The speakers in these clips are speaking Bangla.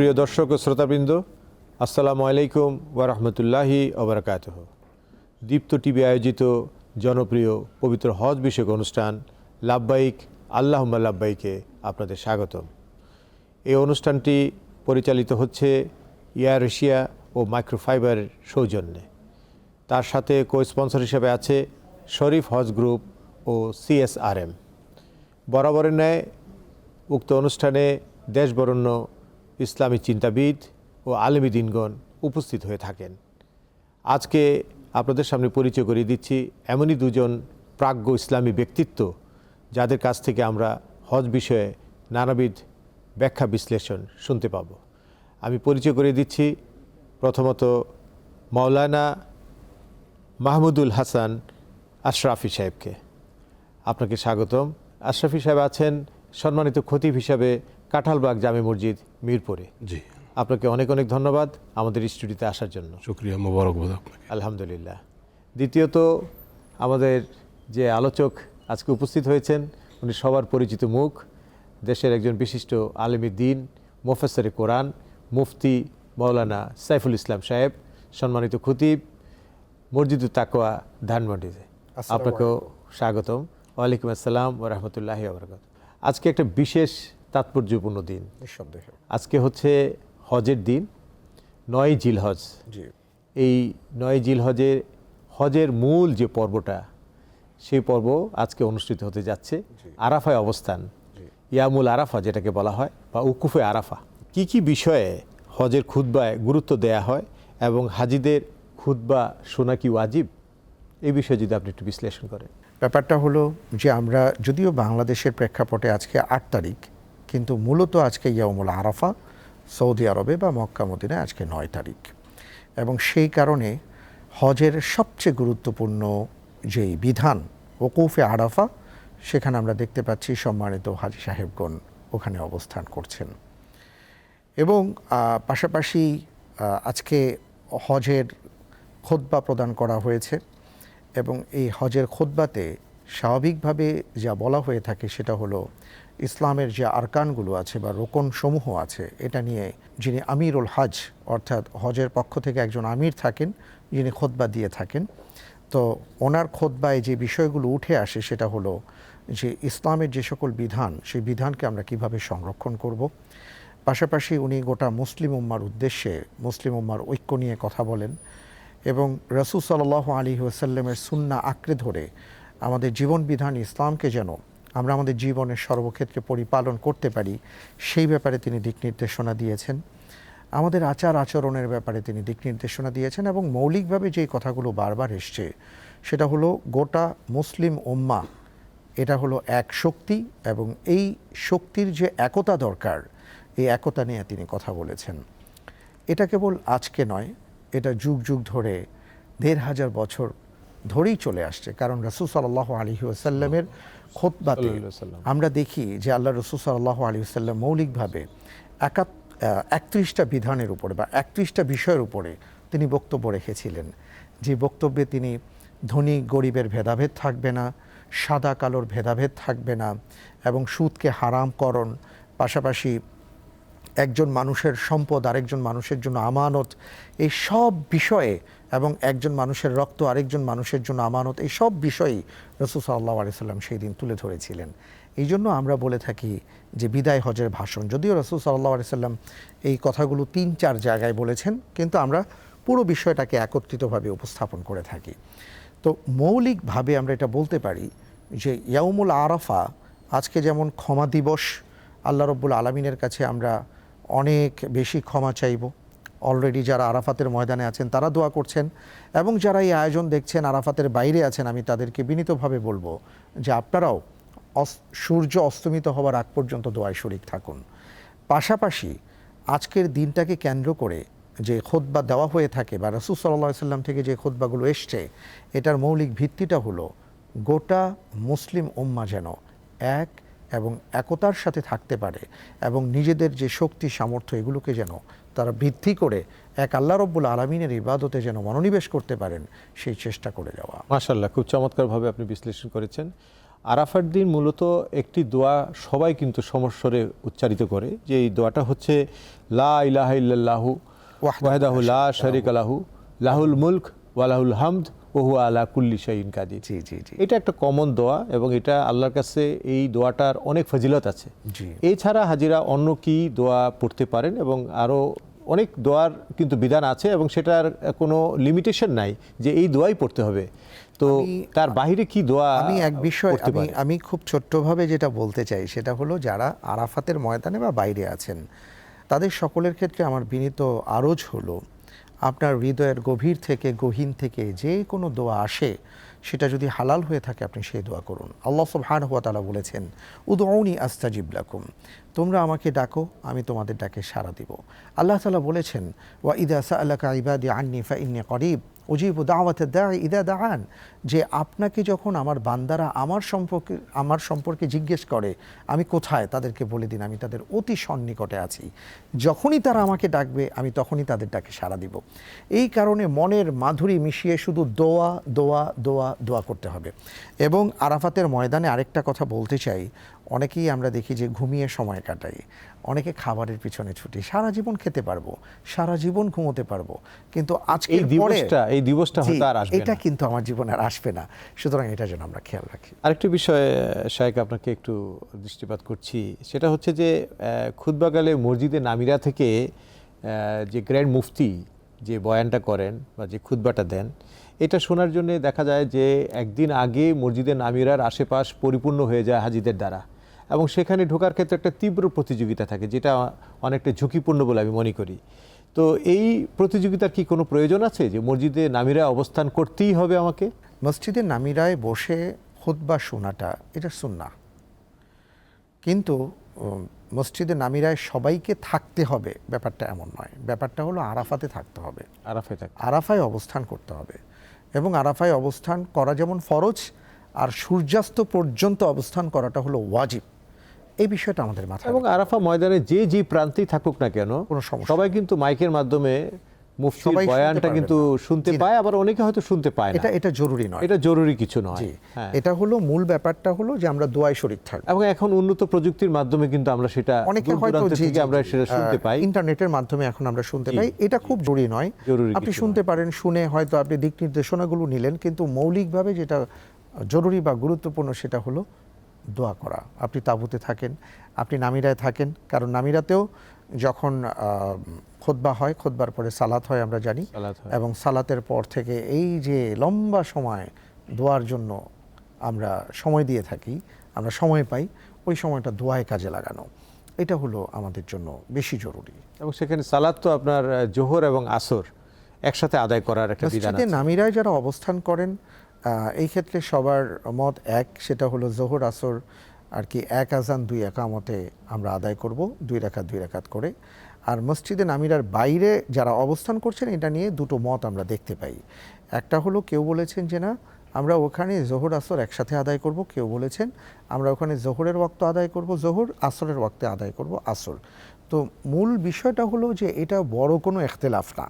সুপ্রিয় দর্শক ও শ্রোতাবৃন্দ, আসসালামু আলাইকুম ওরহমতুল্লাহি ওবরাকাত দীপ্ত টিভি আয়োজিত জনপ্রিয় পবিত্র হজ বিষয়ক অনুষ্ঠান লাভবাইক, আল্লাহম্মা লাভবাইকে আপনাদের স্বাগতম। এই অনুষ্ঠানটি পরিচালিত হচ্ছে এয়ার এশিয়া ও মাইক্রোফাইবারের সৌজন্যে। তার সাথে কো স্পন্সর হিসেবে আছে শরীফ হজ গ্রুপ ও সিএসআরএম বরাবরের ন্যায় উক্ত অনুষ্ঠানে দেশবরণ্য ইসলামী চিন্তাবিদ ও আলেমী দিনগণ উপস্থিত হয়ে থাকেন। আজকে আপনাদের সামনে পরিচয় করিয়ে দিচ্ছি এমনই দুজন প্রাজ্ঞ ইসলামী ব্যক্তিত্ব যাদের কাছ থেকে আমরা হজ বিষয়ে নানাবিধ ব্যাখ্যা বিশ্লেষণ শুনতে পাব। আমি পরিচয় করিয়ে দিচ্ছি প্রথমত মাওলানা মাহমুদুল হাসান আশরাফি সাহেবকে। আপনাকে স্বাগতম। আশরাফি সাহেব আছেন সম্মানিত খতিব হিসাবে কাঁঠালবাগ জামে মসজিদ মিরপুরে। জি। আপনাকে অনেক অনেক ধন্যবাদ আমাদের স্টুডিওতে আসার জন্য। শুক্রিয়া মোবারকবাদ আপনাকে। আলহামদুলিল্লাহ। দ্বিতীয়ত আমাদের যে আলোচক আজকে উপস্থিত হয়েছেন উনি সবার পরিচিত মুখ। দেশের একজন বিশিষ্ট আলেমী দিন মোফেসরে কোরআন মুফতি মৌলানা সাইফুল ইসলাম সাহেব সম্মানিত খতিব মসজিদুল তাকোয়া ধানমন্ডিতে। আপনাকেও স্বাগতম। ওয়ালাইকুম আসসালাম ও রহমতুল্লাহি আবরকাত আজকে একটা বিশেষ তাৎপর্যপূর্ণ দিন। আজকে হচ্ছে হজের দিন নয় জিলহজ। এই নয় জিলহজের হজের মূল যে পর্বটা সেই পর্ব আজকে অনুষ্ঠিত হতে যাচ্ছে। আরাফায় অবস্থান। ইয়ামুল আরাফা যেটাকে বলা হয় বা উকুফে আরাফা। কি কি বিষয়ে হজের খুতবায় গুরুত্ব দেয়া হয় এবং হাজিদের খুতবা শোনা কি ওয়াজিব? এই বিষয়ে যদি আপনি একটু বিশ্লেষণ করেন। ব্যাপারটা হলো যে আমরা যদিও বাংলাদেশের প্রেক্ষাপটে আজকে আট তারিখ কিন্তু মূলত আজকে ইয়ামুল আরাফা, সৌদি আরবে বা মক্কা মদিনায় আজকে নয় তারিখ। এবং সেই কারণে হজের সবচেয়ে গুরুত্বপূর্ণ যেই বিধান, ওকুফে আরাফা, সেখানে আমরা দেখতে পাচ্ছি সম্মানিত হাজি সাহেবগণ ওখানে অবস্থান করছেন। এবং পাশাপাশি আজকে হজের খোদ্বা প্রদান করা হয়েছে এবং এই হজের খোদ্বাতে স্বাভাবিকভাবে যা বলা হয়ে থাকে সেটা হলো ইসলামের যে আরকানগুলো আছে বা রোকন সমূহ আছে, এটা নিয়ে যিনি আমিরুল হজ, অর্থাৎ হজের পক্ষ থেকে একজন আমির থাকেন, যিনি খোদ্বা দিয়ে থাকেন, তো ওনার খোদ্বায় যে বিষয়গুলো উঠে আসে সেটা হলো যে ইসলামের যে সকল বিধান, সেই বিধানকে আমরা কীভাবে সংরক্ষণ করব। পাশাপাশি উনি গোটা মুসলিম উম্মার উদ্দেশ্যে মুসলিম উম্মার ঐক্য নিয়ে কথা বলেন এবং রসুল সাল্লাহ আলী ওসাল্লামের সুন্না আঁকড়ে ধরে আমাদের জীবন বিধান ইসলামকে যেন আমরা আমাদের জীবনের সর্বক্ষেত্রে পরিপালন করতে পারি, সেই ব্যাপারে তিনি দিক নির্দেশনা দিয়েছেন। আমাদের আচার আচরণের ব্যাপারে তিনি দিক নির্দেশনা দিয়েছেন এবং মৌলিকভাবে যেই কথাগুলো বারবার এসছে, সেটা হলো গোটা মুসলিম উম্মা, এটা হলো এক শক্তি এবং এই শক্তির যে একতা দরকার, এই একতা নিয়ে তিনি কথা বলেছেন। এটা কেবল আজকে নয়, এটা যুগ যুগ ধরে দেড় হাজার বছর ধরেই চলে আসছে, কারণ রসুল সাল্লাহ আলী আসাল্লামের খোতবাতে। আমরা দেখি যে আল্লাহ রসুল সাল্লাহ আলী আসাল্লাম মৌলিকভাবে একাত একত্রিশটা বিধানের উপরে বা একত্রিশটা বিষয়ের উপরে তিনি বক্তব্য রেখেছিলেন যে বক্তব্যে তিনি ধনী গরিবের ভেদাভেদ থাকবে না সাদা কালোর ভেদাভেদ থাকবে না এবং সুদকে হারামকরণ পাশাপাশি একজন মানুষের সম্পদ আরেকজন মানুষের জন্য আমানত এই সব বিষয়ে এবং একজন মানুষের রক্ত, আরেকজন মানুষের জন্য আমানত, এই সব বিষয়েই রসুল সাল্লাহ আলিয়াল্লাম সেই দিন তুলে ধরেছিলেন। এই জন্য আমরা বলে থাকি যে বিদায় হজের ভাষণ, যদিও রসুল সাল্লাহ আলিয়াল্লাম এই কথাগুলো তিন, চার জায়গায় বলেছেন, কিন্তু আমরা পুরো বিষয়টাকে একত্রিতভাবে উপস্থাপন করে থাকি। তো মৌলিকভাবে আমরা এটা বলতে পারি যে ইয়াউমুল আরাফা, আজকে যেমন ক্ষমা দিবস, আল্লাহ রব্বুল আলমিনের কাছে আমরা অনেক বেশি ক্ষমা চাইব অলরেডি যারা আরাফাতের ময়দানে আছেন, তারা দোয়া করছেন এবং যারা এই আয়োজন দেখছেন, আরাফাতের বাইরে আছেন, আমি তাদেরকে বিনীতভাবে বলব যে আপনারাও সূর্য অস্তমিত হওয়ার আগ পর্যন্ত দোয়ায় শরিক থাকুন। পাশাপাশি আজকের দিনটাকে কেন্দ্র করে যে খোদ্বা দেওয়া হয়ে থাকে বা রসুল সাল্লাহ সাল্লাম থেকে যে খোদ্বাগুলো এসছে, এটার মৌলিক ভিত্তিটা হলো গোটা মুসলিম উম্মা যেন এক এবং একতার সাথে থাকতে পারে এবং নিজেদের যে শক্তি, সামর্থ্য, এগুলোকে যেন তারা বৃদ্ধি করে এক আল্লাহ রব্বুল আলমিনের ইবাদতে যেন মনোনিবেশ করতে পারেন সেই চেষ্টা করে যাওয়া। মাশাল্লাহ খুব চমৎকারভাবে আপনি বিশ্লেষণ করেছেন। আরাফার দিন মূলত একটি দোয়া সবাই কিন্তু সমস্বরে উচ্চারিত করে যে এই দোয়াটা হচ্ছে লা ইলাহ ইল্লাহু ওয়াহদাহু লা শরিক আলাহু লাহুল মুলক ওয়ালাহুল হামদ। ওহু আলা কুল্লি শাইন কাদির। জি জি জি। এটা একটা কমন দোয়া এবং এটা আল্লাহর কাছে এই দোয়াটার অনেক ফজিলত আছে। জি। এছাড়া হাজিরা অন্য কি দোয়া পড়তে পারেন এবং আরও অনেক দোয়ার কিন্তু বিধান আছে এবং সেটার কোনো লিমিটেশন নাই যে এই দোয়াই পড়তে হবে। তো তার বাইরে কি দোয়া আমি এক বিষয় আমি আমি খুব ছোট্টভাবে যেটা বলতে চাই সেটা হলো যারা আরাফাতের ময়দানে বা বাইরে আছেন তাদের সকলের ক্ষেত্রে আমার বিনীত আরজ হলো আপনার হৃদয়ের গভীর থেকে, গহীন থেকে যে কোনো দোয়া আসে, সেটা যদি হালাল হয়ে থাকে, আপনি সেই দোয়া করুন। আল্লাহ সুবহান হুয়া তালা বলেছেন উদৌনি আস্তাজিব লাকুম। তোমরা আমাকে ডাকো, আমি তোমাদের ডাকে সাড়া দিব। আল্লাহ তালা বলেছেন, ওয়া ইদা সাআলাকা ইবাদি আন্নি ফা ইন্নি করিব। উজিব দাওয়াতে দেয় ইদা দাহান যে আপনাকে যখন আমার বান্দারা আমার সম্পর্কে আমার সম্পর্কে জিজ্ঞেস করে, আমি কোথায়, তাদেরকে বলে দিন, আমি তাদের অতি সন্নিকটে আছি। যখনই তারা আমাকে ডাকবে, আমি তখনই তাদের ডাকে সাড়া দিব। এই কারণে মনের মাধুরী মিশিয়ে শুধু দোয়া দোয়া দোয়া দোয়া করতে হবে। এবং আরাফাতের ময়দানে আরেকটা কথা বলতে চাই। অনেকেই আমরা দেখি যে ঘুমিয়ে সময় কাটাই। অনেকে খাবারের পিছনে ছুটি। সারা জীবন খেতে পারব সারা জীবন ঘুমোতে পারব। কিন্তু আজকে এই দিবসটা এই দিবসটা হয়তো আর আসবে এটা কিন্তু আমার জীবনে আর আসবে না। সুতরাং এটা যেন আমরা খেয়াল রাখি। আরেকটি বিষয়ে শাহেক আপনাকে একটু দৃষ্টিপাত করছি। সেটা হচ্ছে যে খুদ্বাগালে মসজিদে নামিরা থেকে যে গ্র্যান্ড মুফতি যে বয়ানটা করেন বা যে খুতবাটা দেন এটা শোনার জন্য দেখা যায় যে একদিন আগে মসজিদে নামিরার আশেপাশ পরিপূর্ণ হয়ে যায় হাজিদের দ্বারা। এবং সেখানে ঢোকার ক্ষেত্রে একটা তীব্র প্রতিযোগিতা থাকে যেটা অনেকটা ঝুঁকিপূর্ণ বলে আমি মনে করি। তো এই প্রতিযোগিতার কি কোনো প্রয়োজন আছে? যে মসজিদে নামিরা অবস্থান করতেই হবে আমাকে? মসজিদে নামিরায় বসে খুতবা শোনাটা এটা সুন্না কিন্তু মসজিদে নামিরায় সবাইকে থাকতে হবে ব্যাপারটা এমন নয়। ব্যাপারটা হলো আরাফাতে থাকতে হবে। আরাফে থাক আরাফায় অবস্থান করতে হবে। এবং আরাফায় অবস্থান করা যেমন ফরজ আর সূর্যাস্ত পর্যন্ত অবস্থান করাটা হলো ওয়াজিব। এই বিষয়টা আমাদের মাথায় এবং আরাফা ময়দানে যে যে প্রান্তেই থাকুক না কেন কোনো সমস্যা সবাই কিন্তু মাইকের মাধ্যমে মুফতির বয়ানটা কিন্তু শুনতে পায় আবার অনেকে হয়তো শুনতে পায় না। এটা এটা জরুরি নয়। এটা জরুরি কিছু নয়। হ্যাঁ। এটা হলো মূল ব্যাপারটা হলো যে আমরা দোয়ায় শরীর থাকব। এবং এখন উন্নত প্রযুক্তির মাধ্যমে কিন্তু আমরা সেটা অনেকে হয়তো থেকে আমরা সেটা শুনতে পাই। ইন্টারনেটের মাধ্যমে এখন আমরা শুনতে পাই। এটা খুব জরুরি নয়। জরুরি আপনি শুনতে পারেন শুনে হয়তো আপনি দিক নির্দেশনাগুলো নিলেন কিন্তু মৌলিকভাবে যেটা জরুরি বা গুরুত্বপূর্ণ সেটা হলো দোয়া করা। আপনি তাঁবুতে থাকেন আপনি নামিরায় থাকেন কারণ নামিরাতেও যখন খোদবা হয় খোদবার পরে সালাত হয় আমরা জানি এবং সালাতের পর থেকে এই যে লম্বা সময় দোয়ার জন্য আমরা সময় দিয়ে থাকি আমরা সময় পাই ওই সময়টা দোয়ায় কাজে লাগানো। এটা হলো আমাদের জন্য বেশি জরুরি। এবং সেখানে সালাদ তো আপনার জোহর এবং আসর একসাথে আদায় করার একটা বিধান নামিরায় যারা অবস্থান করেন এই ক্ষেত্রে সবার মত এক, সেটা হলো জোহর আসর আর কি এক আজান, দুই একামতে আমরা আদায় করব, দুই রাকাত দুই রাকাত করে। আর মসজিদে নামিরার বাইরে যারা অবস্থান করছেন, এটা নিয়ে দুটো মত আমরা দেখতে পাই। একটা হলো কেউ বলেছেন যে না, আমরা ওখানে জোহর আসর একসাথে আদায় করব, কেউ বলেছেন আমরা ওখানে জোহরের ওয়াক্ত আদায় করব, জোহর আসরের ওয়াক্তে আদায় করব আসর। তো মূল বিষয়টা হলো যে এটা বড় কোনো এখতেলাফ না।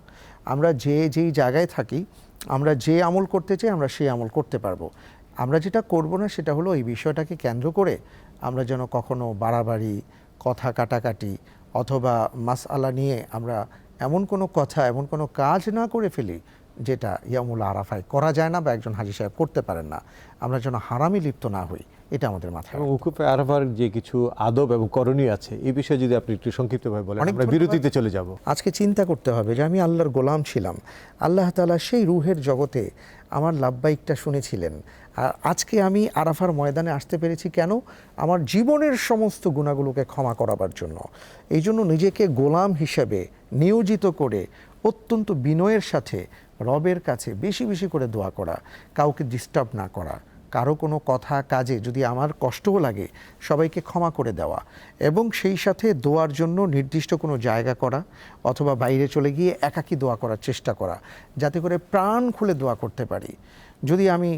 আমরা যে যেই জায়গায় থাকি আমরা যে আমল করতে চাই, আমরা সেই আমল করতে পারব। আমরা যেটা করব না, সেটা হলো এই বিষয়টাকে কেন্দ্র করে আমরা যেন কখনো বাড়াবাড়ি, কথা কাটাকাটি অথবা মাস আলা নিয়ে আমরা এমন কোনো কথা, এমন কোনো কাজ না করে ফেলি যেটা ইয়ামুল আরাফায় করা যায় না বা একজন হাজি সাহেব করতে পারেন না। আমরা যেন হারামি লিপ্ত না হই এটা আমাদের মাথায় উকুপে আরাফার যে কিছু আদব এবং করণীয় আছে এই বিষয়ে যদি আপনি একটু সংক্ষিপ্তভাবে বলেন আমরা বিরতিতে চলে যাব। আজকে চিন্তা করতে হবে যে আমি আল্লাহর গোলাম ছিলাম। আল্লাহ তাআলা সেই রুহের জগতে আমার লাভবাইকটা শুনেছিলেন। আর আজকে আমি আরাফার ময়দানে আসতে পেরেছি কেন? আমার জীবনের সমস্ত গুণাগুলোকে ক্ষমা করাবার জন্য। এই জন্য নিজেকে গোলাম হিসেবে নিয়োজিত করে অত্যন্ত বিনয়ের সাথে রবের কাছে বেশি বেশি করে দোয়া করা, কাউকে ডিস্টার্ব না করা, কারও কোনো কথা, কাজে যদি আমার কষ্টও লাগে, সবাইকে ক্ষমা করে দেওয়া এবং সেই সাথে দোয়ার জন্য নির্দিষ্ট কোনো জায়গা করা অথবা বাইরে চলে গিয়ে একাকী দোয়া করার চেষ্টা করা, যাতে করে প্রাণ খুলে দোয়া করতে পারি। যদি আমি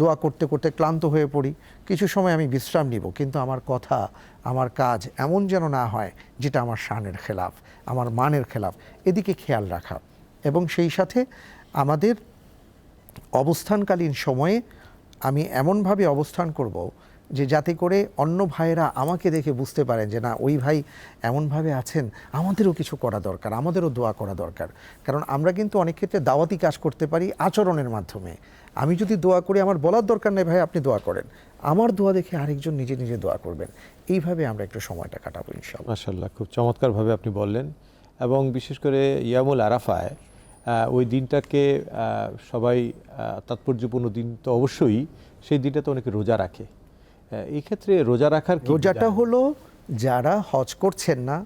দোয়া করতে করতে ক্লান্ত হয়ে পড়ি, কিছু সময় আমি বিশ্রাম নিব, কিন্তু আমার কথা, আমার কাজ এমন যেন না হয় যেটা আমার শানের খেলাফ, আমার মানের খেলাফ, এদিকে খেয়াল রাখা। এবং সেই সাথে আমাদের অবস্থানকালীন সময়ে আমি এমনভাবে অবস্থান করব যে যাতে করে অন্য ভাইয়েরা আমাকে দেখে বুঝতে পারেন যে না, ওই ভাই এমনভাবে আছেন, আমাদেরও কিছু করা দরকার, আমাদেরও দোয়া করা দরকার। কারণ আমরা কিন্তু অনেক ক্ষেত্রে দাওয়াতি কাজ করতে পারি আচরণের মাধ্যমে। আমি যদি দোয়া করি, আমার বলার দরকার নেই ভাই, আপনি দোয়া করেন। আমার দোয়া দেখে আরেকজন নিজে নিজে দোয়া করবেন। এইভাবে আমরা একটু সময়টা কাটাবো ইনশাল্লাহ মাশাল্লাহ খুব চমৎকারভাবে আপনি বললেন। এবং বিশেষ করে ইয়ামুল আরাফায় ওই দিনটাকে সবাই তাৎপর্যপূর্ণ দিন তো অবশ্যই সেই দিনটা তো অনেকে রোজা রাখে। এই ক্ষেত্রে রোজা রাখার রোজাটা হলো যারা হজ করছেন না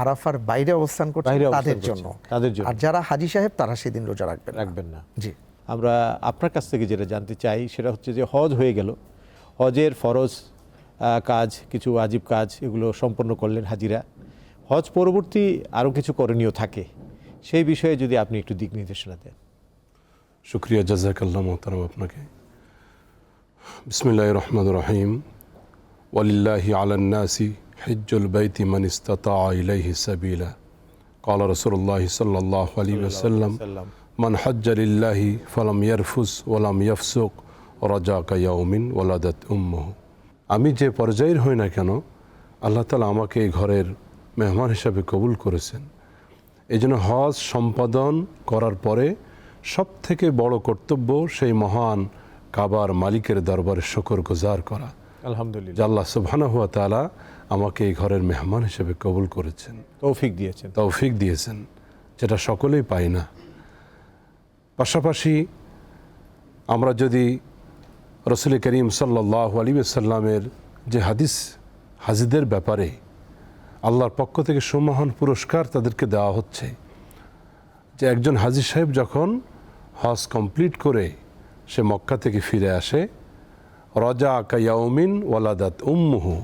আরাফার বাইরে অবস্থান করছেন তাদের জন্য। তাদের জন্য। আর যারা হাজি সাহেব তারা সেদিন রোজা রাখবেন রাখবেন না। জি। আমরা আপনার কাছ থেকে যেটা জানতে চাই সেটা হচ্ছে যে হজ হয়ে গেল। হজের ফরজ কাজ কিছু আজীব কাজ এগুলো সম্পন্ন করলেন হাজিরা। হজ পরবর্তী আরও কিছু করণীয় থাকে। সেই বিষয়ে যদি আপনি একটু দিক নির্দেশনা দেন শুক্রিয়া জাজাকাল্লাহ মোহতারাম আপনাকে বিসমিল্লাহ রহমান রহিম ওয়ালিল্লাহি আলান্নাসি হিজ্জুল বাইতি মান ইস্তাতা ইলাইহি সাবিলা قال رسول الله صلى الله عليه وسلم সাল্লাম من حج لله فلم يرفس ولم يفسق رجاك يوم ولدت أمه আমি যে পর্যায়ের হই না কেন আল্লাহ তালা আমাকে এই ঘরের মেহমান হিসাবে কবুল করেছেন এই জন্য হজ সম্পাদন করার পরে সব থেকে বড় কর্তব্য সেই মহান কাবার মালিকের দরবারে শকর গুজার করা। আলহামদুলিল্লাহ। আল্লাহ সুবহানা হুয়া তালা আমাকে এই ঘরের মেহমান হিসেবে কবুল করেছেন। তৌফিক দিয়েছেন। তৌফিক দিয়েছেন যেটা সকলেই পাই না। পাশাপাশি আমরা যদি রসুল করিম সাল্লাহ আলী সাল্লামের যে হাদিস হাজিদের ব্যাপারে আল্লাহর পক্ষ থেকে সুমহান পুরস্কার তাদেরকে দেওয়া হচ্ছে। যে একজন হাজির সাহেব যখন হজ কমপ্লিট করে সে মক্কা থেকে ফিরে আসে রজা কায়াউমিন ওয়ালাদাত উম্মুহু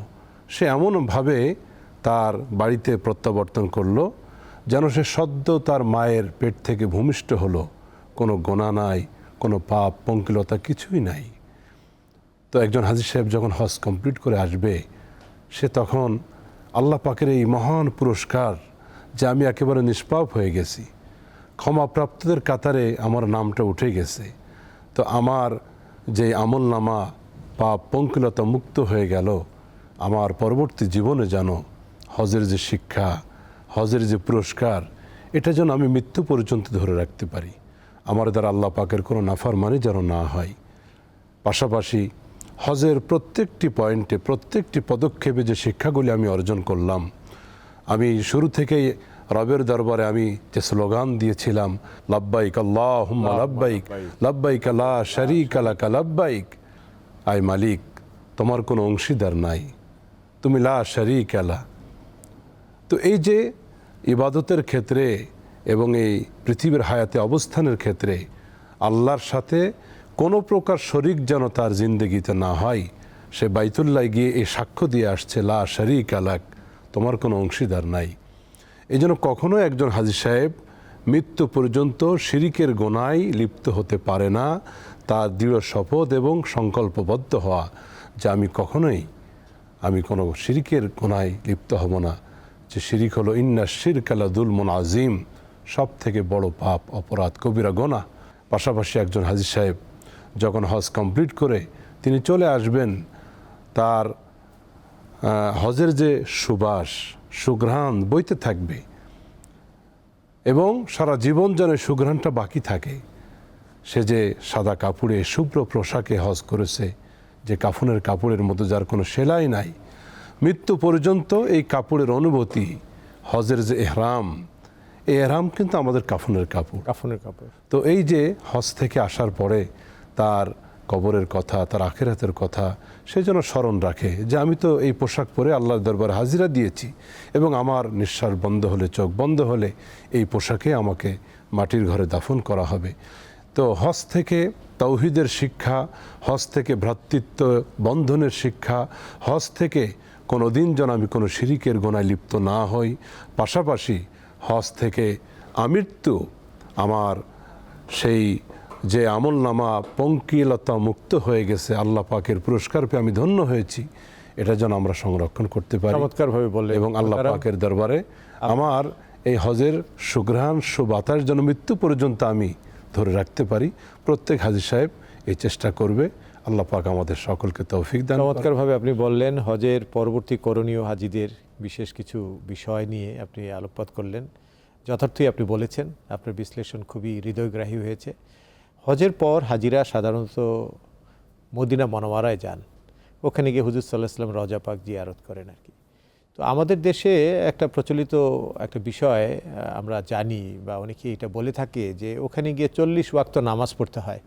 সে এমনভাবে তার বাড়িতে প্রত্যাবর্তন করল, যেন সে সদ্য তার মায়ের পেট থেকে ভূমিষ্ঠ হলো। কোনো গোনা নাই, কোনো পাপ পঙ্কিলতা কিছুই নাই। তো একজন হাজির সাহেব যখন হজ কমপ্লিট করে আসবে, সে তখন আল্লাহ পাকের এই মহান পুরস্কার যে আমি একেবারে নিষ্পাপ হয়ে গেছি। ক্ষমাপ্রাপ্তদের কাতারে আমার নামটা উঠে গেছে। তো আমার যে আমল নামা পাপ পঙ্কিলতা মুক্ত হয়ে গেল, আমার পরবর্তী জীবনে যেন হজের যে শিক্ষা, হজের যে পুরস্কার, এটা যেন আমি মৃত্যু পর্যন্ত ধরে রাখতে পারি। আমার দ্বারা আল্লাহ পাকের কোনো নাফার মানে যেন না হয়। পাশাপাশি হজের প্রত্যেকটি পয়েন্টে প্রত্যেকটি পদক্ষেপে যে শিক্ষাগুলি আমি অর্জন করলাম আমি শুরু থেকেই রবের দরবারে আমি যে স্লোগান দিয়েছিলাম লাব্বাইক আল্লাহ লাব্বাইক লাব্বাইক। লা শরিক আলাকা লাব্বাইক। আয় মালিক তোমার কোনো অংশীদার নাই। তুমি লা শরিক আলা তো এই যে ইবাদতের ক্ষেত্রে এবং এই পৃথিবীর হায়াতে অবস্থানের ক্ষেত্রে আল্লাহর সাথে কোনো প্রকার শরিক যেন তার জিন্দগিতে না হয়। সে বাইতুল্লাহ গিয়ে এই সাক্ষ্য দিয়ে আসছে, লা শরিক আলাক, তোমার কোনো অংশীদার নাই। এই জন্য কখনো একজন হাজি সাহেব মৃত্যু পর্যন্ত শিরিকের গোনায় লিপ্ত হতে পারে না। তার দৃঢ় শপথ এবং সংকল্পবদ্ধ হওয়া, যে আমি কখনোই, আমি কোনো শিরিকের গোনায় লিপ্ত হব না। যে শিরিক হলো, ইন্না শিরকালা দুলমন আজিম সব থেকে বড় পাপ, অপরাধ, কবিরা গোনা। পাশাপাশি একজন হাজির সাহেব যখন হজ কমপ্লিট করে তিনি চলে আসবেন তার হজের যে সুবাস সুঘ্রাণ বইতে থাকবে এবং সারা জীবন যেন সুঘ্রাণটা বাকি থাকে। সে যে সাদা কাপড়ে শুভ্র পোশাকে হজ করেছে যে কাফনের কাপড়ের মতো যার কোনো সেলাই নাই মৃত্যু পর্যন্ত এই কাপড়ের অনুভূতি হজের যে এহরাম এহরাম কিন্তু আমাদের কাফনের কাপড়। কাফনের কাপড়। তো এই যে হজ থেকে আসার পরে তার কবরের কথা, তার আখেরাতের কথা, সে যেন স্মরণ রাখে যে আমি তো এই পোশাক পরে আল্লাহর দরবার হাজিরা দিয়েছি এবং আমার নিঃশ্বাস বন্ধ হলে, চোখ বন্ধ হলে এই পোশাকে আমাকে মাটির ঘরে দাফন করা হবে। তো হজ থেকে তৌহিদের শিক্ষা, হজ থেকে ভ্রাতৃত্ব বন্ধনের শিক্ষা, হজ থেকে কোনো দিন যেন আমি কোনো শিরিকের গোনায় লিপ্ত না হই। পাশাপাশি হজ থেকে আমৃত্যু আমার সেই যে আমল নামা পঙ্কিলতা মুক্ত হয়ে গেছে আল্লাহ পাকের পুরস্কার পেয়ে আমি ধন্য হয়েছি। এটা যেন আমরা সংরক্ষণ করতে পারি চমৎকারভাবে বললেন। এবং আল্লাহ। পাকের দরবারে আমার এই হজের সুঘ্রাণ সুবাতার যেন মৃত্যু পর্যন্ত আমি ধরে রাখতে পারি। প্রত্যেক হাজির সাহেব এই চেষ্টা করবে। আল্লাহ পাক আমাদের সকলকে তৌফিক দান করেন। চমৎকারভাবে আপনি বললেন হজের পরবর্তী করণীয় হাজিদের বিশেষ কিছু বিষয় নিয়ে আপনি আলোকপাত করলেন। যথার্থই আপনি বলেছেন আপনার বিশ্লেষণ খুবই হৃদয়গ্রাহী হয়েছে। হজের পর হাজিরা সাধারণত মদিনা মনোয়ারায় যান। ওখানে গিয়ে হুজুর সাল্লাহ সাল্লাম রজা পাক জিয়ারত করেন আর কি। তো আমাদের দেশে একটা প্রচলিত একটা বিষয় আমরা জানি বা অনেকে এটা বলে থাকে যে ওখানে গিয়ে চল্লিশ ওয়াক্ত নামাজ পড়তে হয়।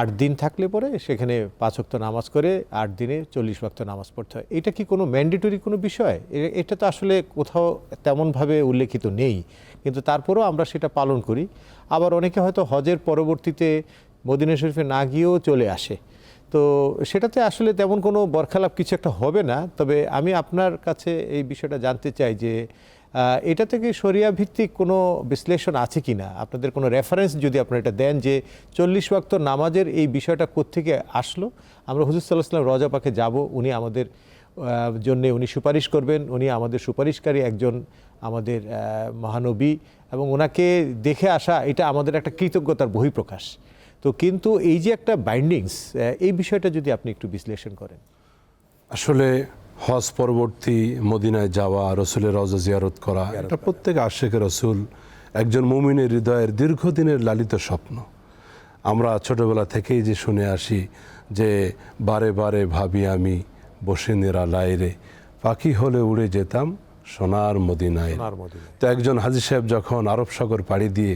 আট দিন থাকলে পরে সেখানে পাঁচ ওয়াক্ত নামাজ করে আট দিনে চল্লিশ ওয়াক্ত নামাজ পড়তে হয়। এটা কি কোনো ম্যান্ডেটরি কোনো বিষয়? এটা তো আসলে কোথাও তেমনভাবে উল্লেখিত নেই। কিন্তু তারপরেও আমরা সেটা পালন করি। আবার অনেকে হয়তো হজের পরবর্তীতে মদিনা শরীফে না গিয়েও চলে আসে। তো সেটাতে আসলে তেমন কোনো বরখালাপ কিছু একটা হবে না। তবে আমি আপনার কাছে এই বিষয়টা জানতে চাই যে এটা থেকে শরিয়া ভিত্তিক কোনো বিশ্লেষণ আছে কি না? আপনাদের কোনো রেফারেন্স যদি আপনারা এটা দেন যে চল্লিশ ওয়াক্ত নামাজের এই বিষয়টা কোত্থেকে আসলো? আমরা হুজুর সাল্লাহ সাল্লাম রজা পাকে যাব, উনি আমাদের জন্যে উনি সুপারিশ করবেন। উনি আমাদের সুপারিশকারী একজন আমাদের মহানবী এবং ওনাকে দেখে আসা এটা আমাদের একটা কৃতজ্ঞতার বহিঃপ্রকাশ। তো কিন্তু এই যে একটা বাইন্ডিংস এই বিষয়টা যদি আপনি একটু বিশ্লেষণ করেন। আসলে হজ পরবর্তী মদিনায় যাওয়া রসুলের রজা জিয়ারত করা এটা প্রত্যেক আশেখ রসুল একজন মুমিনের হৃদয়ের দীর্ঘদিনের লালিত স্বপ্ন। আমরা ছোটবেলা থেকেই যে শুনে আসি যে বারে বারে ভাবি আমি বসে নিরালায় রে পাখি হলে উড়ে যেতাম সোনার মদিনায়। তো একজন হাজি সাহেব যখন আরব সাগর পাড়ি দিয়ে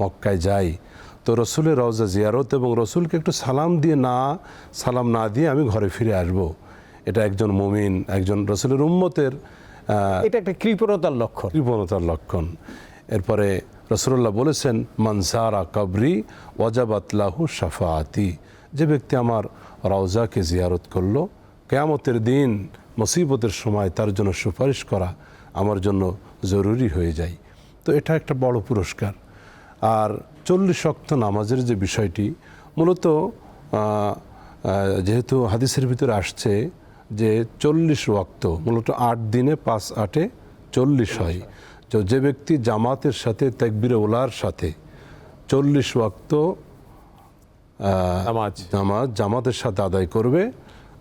মক্কায় যায় তো রসুলের রওজা জিয়ারত এবং রসুলকে একটু সালাম দিয়ে না সালাম না দিয়ে আমি ঘরে ফিরে আসব। এটা একজন মুমিন একজন রসুলের উম্মতের এটা একটা কৃপণতার লক্ষণ। কৃপণতার লক্ষণ। এরপরে রসুল্লাহ বলেছেন মানসারা কবরি ওয়াজাবাতলাহু সাফাআতি যে ব্যক্তি আমার রওজাকে জিয়ারত করল কেয়ামতের দিন মুসিবতের সময় তার জন্য সুপারিশ করা আমার জন্য জরুরি হয়ে যায়। তো এটা একটা বড় পুরস্কার। আর চল্লিশ শক্ত নামাজের যে বিষয়টি মূলত যেহেতু হাদিসের ভিতরে আসছে যে চল্লিশ ওয়াক্ত মূলত আট দিনে পাঁচ আটে চল্লিশ হয়। তো যে ব্যক্তি জামাতের সাথে তেকবির ওলার সাথে চল্লিশ ওয়াক্ত নামাজ। নামাজ জামাতের সাথে আদায় করবে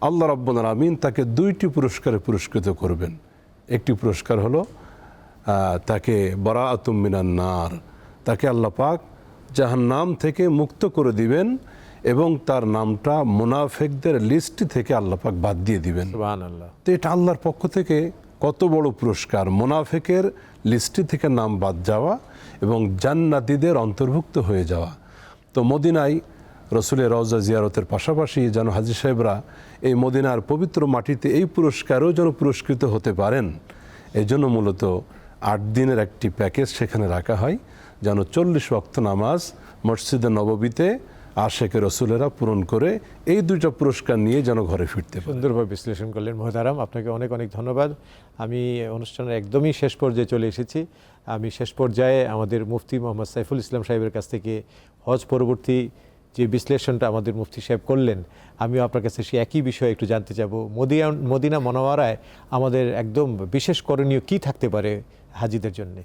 আল্লাহ রাব্বুল আমিন তাকে দুইটি পুরস্কারে পুরস্কৃত করবেন। একটি পুরস্কার হলো তাকে বরা আতুমিনান নার তাকে আল্লাহ পাক জাহান্নাম থেকে মুক্ত করে দিবেন এবং তার নামটা মুনাফেকদের লিস্ট থেকে আল্লাহ পাক বাদ দিয়ে দিবেন। আল্লাহ তো এটা আল্লাহর পক্ষ থেকে কত বড় পুরস্কার মোনাফেকের লিস্টি থেকে নাম বাদ যাওয়া এবং জান্নাতিদের অন্তর্ভুক্ত হয়ে যাওয়া। তো মদিনায় রসুলের রওজা জিয়ারতের পাশাপাশি যেন হাজি সাহেবরা এই মদিনার পবিত্র মাটিতে এই পুরস্কারও যেন পুরস্কৃত হতে পারেন এই জন্য মূলত আট দিনের একটি প্যাকেজ সেখানে রাখা হয় যেন চল্লিশ ওয়াক্ত নামাজ মসজিদে নববীতে আশেকে রসুলেরা পূরণ করে এই দুইটা পুরস্কার নিয়ে যেন ঘরে ফিরতে সুন্দরভাবে বিশ্লেষণ করলেন মহতারাম, আপনাকে অনেক অনেক ধন্যবাদ। আমি অনুষ্ঠানের একদমই শেষ পর্যায়ে চলে এসেছি। আমি শেষ পর্যায়ে আমাদের মুফতি মোহাম্মদ সাইফুল ইসলাম সাহেবের কাছ থেকে হজ পরবর্তী যে বিশ্লেষণটা আমাদের মুফতি সাহেব করলেন, আমিও আপনার কাছে সে একই বিষয়ে একটু জানতে চাব মদিনা মদিনা মনোয়ারায় আমাদের একদম বিশেষ করণীয় কি থাকতে পারে হাজিদের জন্যে?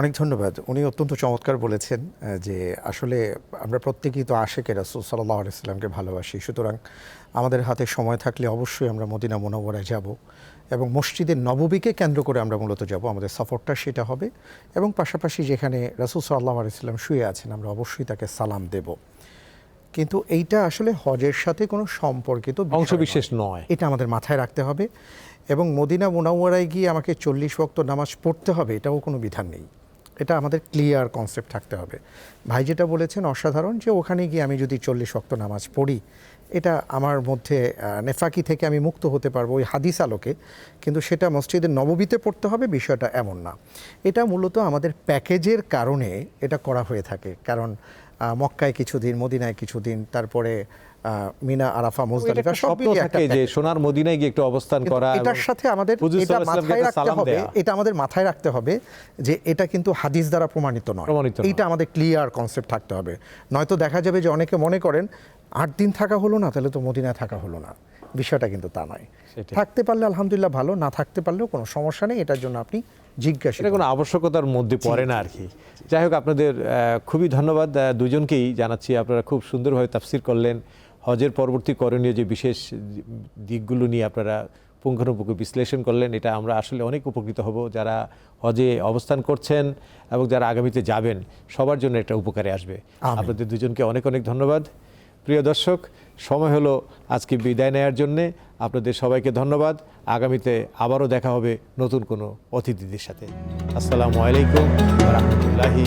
অনেক ধন্যবাদ। উনি অত্যন্ত চমৎকার বলেছেন যে আসলে আমরা প্রত্যেকেই তো আশেকে রাসুল সাল্লাহ আলাইসাল্লামকে ভালোবাসি। সুতরাং আমাদের হাতে সময় থাকলে অবশ্যই আমরা মদিনা মনোবরায় যাব এবং মসজিদের নববীকে কেন্দ্র করে আমরা মূলত যাব। আমাদের সফরটা সেটা হবে এবং পাশাপাশি যেখানে রাসুল সাল্লাহ আলাইসাল্লাম শুয়ে আছেন আমরা অবশ্যই তাকে সালাম দেব। কিন্তু এইটা আসলে হজের সাথে কোনো সম্পর্কিত বিষয় অংশ নয়। এটা আমাদের মাথায় রাখতে হবে এবং মদিনা মোনাওয়ারায় গিয়ে আমাকে চল্লিশ ওয়াক্ত নামাজ পড়তে হবে এটাও কোনো বিধান নেই। এটা আমাদের ক্লিয়ার কনসেপ্ট থাকতে হবে। ভাই যেটা বলেছেন অসাধারণ যে ওখানে গিয়ে আমি যদি চল্লিশ শক্ত নামাজ পড়ি, এটা আমার মধ্যে নেফাকি থেকে আমি মুক্ত হতে পারব ওই হাদিস আলোকে, কিন্তু সেটা মসজিদের নববীতে পড়তে হবে, বিষয়টা এমন না। এটা মূলত আমাদের প্যাকেজের কারণে এটা করা হয়ে থাকে। কারণ মক্কায় কিছুদিন, মদিনায় কিছুদিন, তারপরে মিনা আরাফা এটা মুজদালিফা সব থাকে যে সোনার মদিনায় গিয়ে একটু অবস্থান করা এটার সাথে আমাদের এটা মাথায় রাখতে হবে এটা আমাদের মাথায় রাখতে হবে যে এটা কিন্তু হাদিস দ্বারা প্রমাণিত নয়। এইটা আমাদের ক্লিয়ার কনসেপ্ট থাকতে হবে। নয়তো দেখা যাবে যে অনেকে মনে করেন আট দিন থাকা হলো না তাহলে তো মদিনায় থাকা হলো না। বিষয়টা কিন্তু তা নয়। থাকতে পারলে আলহামদুলিল্লাহ ভালো না থাকতে পারলেও কোনো সমস্যা নেই এটার জন্য আপনি জিজ্ঞাসা এটা কোনো আবশ্যকতার মধ্যে পড়ে না আর কি যাই হোক আপনাদের আহ, খুবই ধন্যবাদ দুজনকেই জানাচ্ছি। আপনারা খুব সুন্দরভাবে তাফসির করলেন। হজের পরবর্তী করণীয় যে বিশেষ দিকগুলো নিয়ে আপনারা পুঙ্খানুপুঙ্খ বিশ্লেষণ করলেন এটা আমরা আসলে অনেক উপকৃত হব। যারা হজে অবস্থান করছেন এবং যারা আগামীতে যাবেন সবার জন্য এটা উপকারে আসবে। আপনাদের দুজনকে অনেক অনেক ধন্যবাদ। প্রিয় দর্শক সময় হলো আজকে বিদায় নেয়ার জন্যে। আপনাদের সবাইকে ধন্যবাদ। আগামীতে আবারও দেখা হবে নতুন কোনো অতিথিদের সাথে। আসসালামু আলাইকুম রহমতুল্লাহি